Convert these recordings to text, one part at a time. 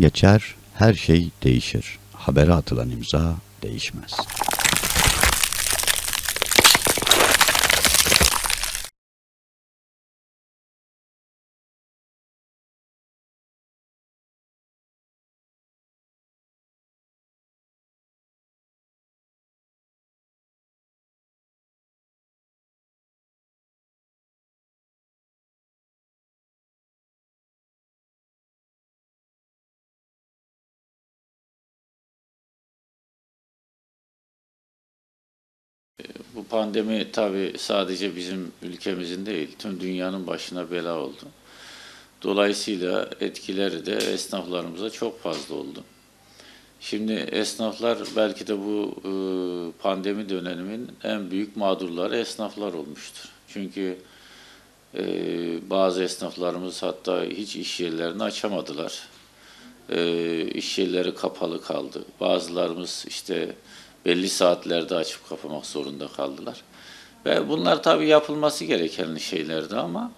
geçer, her şey değişir. Habere atılan imza değişmez. Bu pandemi tabii sadece bizim ülkemizin değil, tüm dünyanın başına bela oldu. Dolayısıyla etkileri de esnaflarımıza çok fazla oldu. Şimdi esnaflar belki de bu e, pandemi döneminin en büyük mağdurları esnaflar olmuştur. Çünkü e, bazı esnaflarımız hatta hiç iş yerlerini açamadılar. E, iş yerleri kapalı kaldı. Bazılarımız işte belli saatlerde açıp kapamak zorunda kaldılar. Ve bunlar tabii yapılması gereken şeylerdi ama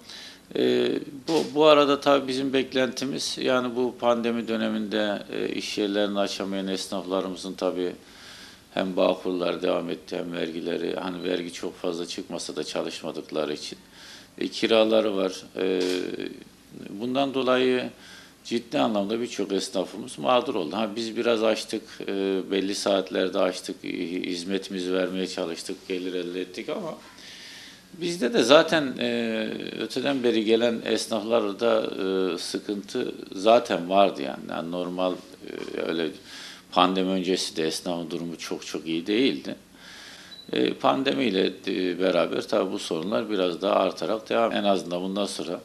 e, bu, bu arada tabii bizim beklentimiz yani bu pandemi döneminde e, iş yerlerini açamayan esnaflarımızın tabii hem bağkurlar devam etti hem vergileri hani vergi çok fazla çıkmasa da çalışmadıkları için e, kiraları var. E, bundan dolayı ciddi anlamda birçok esnafımız mağdur oldu. Ha, biz biraz açtık, e, belli saatlerde açtık, hizmetimizi vermeye çalıştık, gelir elde ettik ama bizde de zaten e, öteden beri gelen esnaflarda e, sıkıntı zaten vardı yani. yani normal e, öyle pandemi öncesi de esnafın durumu çok çok iyi değildi. E, pandemiyle e, beraber tabii bu sorunlar biraz daha artarak devam. En azından bundan sonra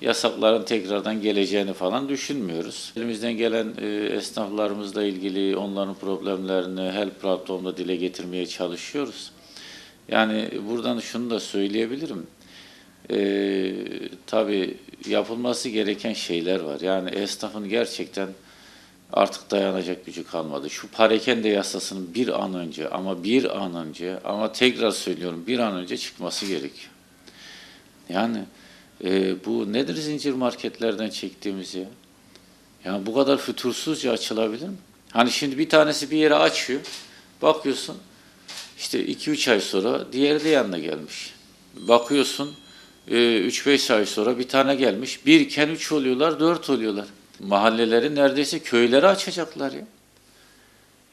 yasakların tekrardan geleceğini falan düşünmüyoruz. Elimizden gelen e, esnaflarımızla ilgili onların problemlerini Help platformda dile getirmeye çalışıyoruz. Yani buradan şunu da söyleyebilirim. E, tabii yapılması gereken şeyler var. Yani esnafın gerçekten artık dayanacak gücü kalmadı. Şu parekende yasasının bir an önce ama bir an önce ama tekrar söylüyorum bir an önce çıkması gerekiyor. Yani e, bu nedir zincir marketlerden çektiğimiz ya? Yani bu kadar fütursuzca açılabilir mi? Hani şimdi bir tanesi bir yere açıyor, bakıyorsun işte 2-3 ay sonra diğeri de yanına gelmiş. Bakıyorsun 3-5 ay sonra bir tane gelmiş. Bir iken 3 oluyorlar, 4 oluyorlar. Mahalleleri neredeyse köyleri açacaklar ya.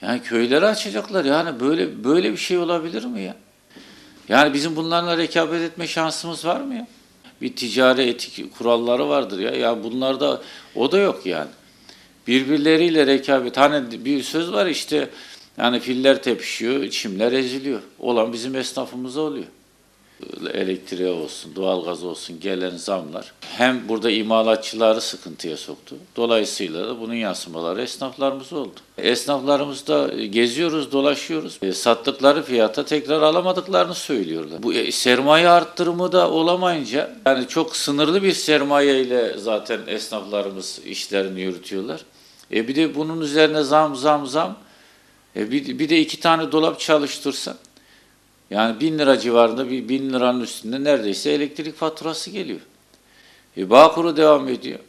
Yani köyleri açacaklar. Yani böyle böyle bir şey olabilir mi ya? Yani bizim bunlarla rekabet etme şansımız var mı ya? Bir ticari etik kuralları vardır ya. Ya bunlarda o da yok yani. Birbirleriyle rekabet. Hani bir söz var işte yani filler tepişiyor, çimler eziliyor. Olan bizim esnafımıza oluyor. Elektriğe olsun, doğalgaz olsun gelen zamlar hem burada imalatçıları sıkıntıya soktu. Dolayısıyla da bunun yansımaları esnaflarımız oldu. Esnaflarımızda geziyoruz, dolaşıyoruz. E, sattıkları fiyata tekrar alamadıklarını söylüyorlar. Bu e, sermaye arttırımı da olamayınca yani çok sınırlı bir sermaye ile zaten esnaflarımız işlerini yürütüyorlar. E bir de bunun üzerine zam zam zam. E bir, bir de iki tane dolap çalıştırsan yani bin lira civarında bir bin liranın üstünde neredeyse elektrik faturası geliyor. E, Bağkur'u devam ediyor.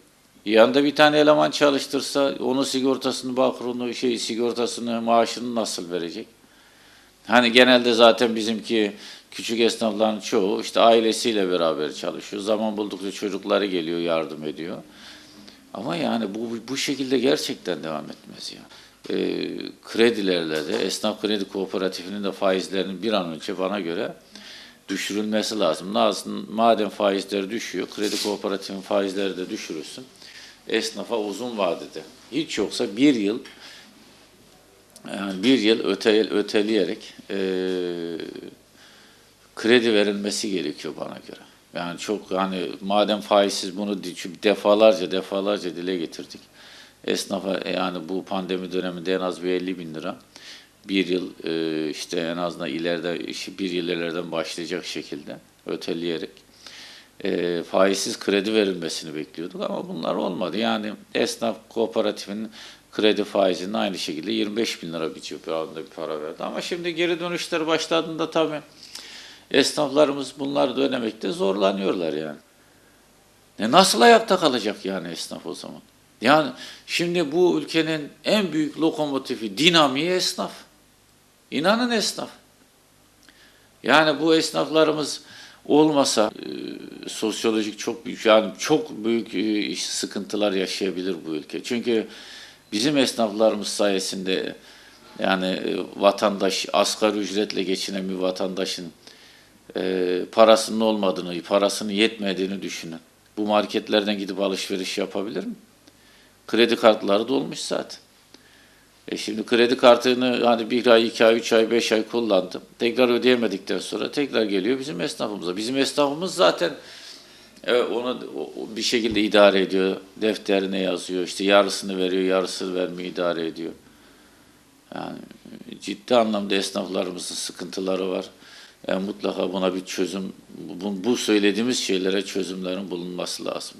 Yanında bir tane eleman çalıştırsa onun sigortasını, Bağkur'unu, şey sigortasını, maaşını nasıl verecek? Hani genelde zaten bizimki küçük esnafların çoğu işte ailesiyle beraber çalışıyor. Zaman buldukça çocukları geliyor, yardım ediyor. Ama yani bu bu şekilde gerçekten devam etmez ya. E, kredilerle de esnaf kredi kooperatifinin de faizlerinin bir an önce bana göre düşürülmesi lazım. Lazım madem faizler düşüyor, kredi kooperatifinin faizleri de düşürülsün. Esnafa uzun vadede hiç yoksa bir yıl yani bir yıl öte, öteleyerek e, kredi verilmesi gerekiyor bana göre. Yani çok hani madem faizsiz bunu defalarca defalarca dile getirdik. Esnafa yani bu pandemi döneminde en az bir 50 bin lira bir yıl e, işte en azından ileride bir yıl ileriden başlayacak şekilde öteleyerek e, faizsiz kredi verilmesini bekliyorduk ama bunlar olmadı. Yani esnaf kooperatifinin kredi faizinin aynı şekilde 25 bin lira bir civarında bir para verdi. Ama şimdi geri dönüşler başladığında tabii esnaflarımız bunları da ödemekte zorlanıyorlar yani. Ne nasıl ayakta kalacak yani esnaf o zaman? Yani şimdi bu ülkenin en büyük lokomotifi, dinamiği esnaf. İnanın esnaf. Yani bu esnaflarımız olmasa e, sosyolojik çok büyük yani çok büyük e, sıkıntılar yaşayabilir bu ülke. Çünkü bizim esnaflarımız sayesinde yani e, vatandaş asgari ücretle geçinen bir vatandaşın e, parasının olmadığını, parasının yetmediğini düşünün. Bu marketlerden gidip alışveriş yapabilir mi? Kredi kartları dolmuş zaten. E şimdi kredi kartını hani bir ay, iki ay, üç ay, beş ay kullandım. Tekrar ödeyemedikten sonra tekrar geliyor bizim esnafımıza. Bizim esnafımız zaten e, onu bir şekilde idare ediyor. Defterine yazıyor. işte yarısını veriyor, yarısını vermeyi idare ediyor. Yani ciddi anlamda esnaflarımızın sıkıntıları var. E, mutlaka buna bir çözüm, bu, bu söylediğimiz şeylere çözümlerin bulunması lazım.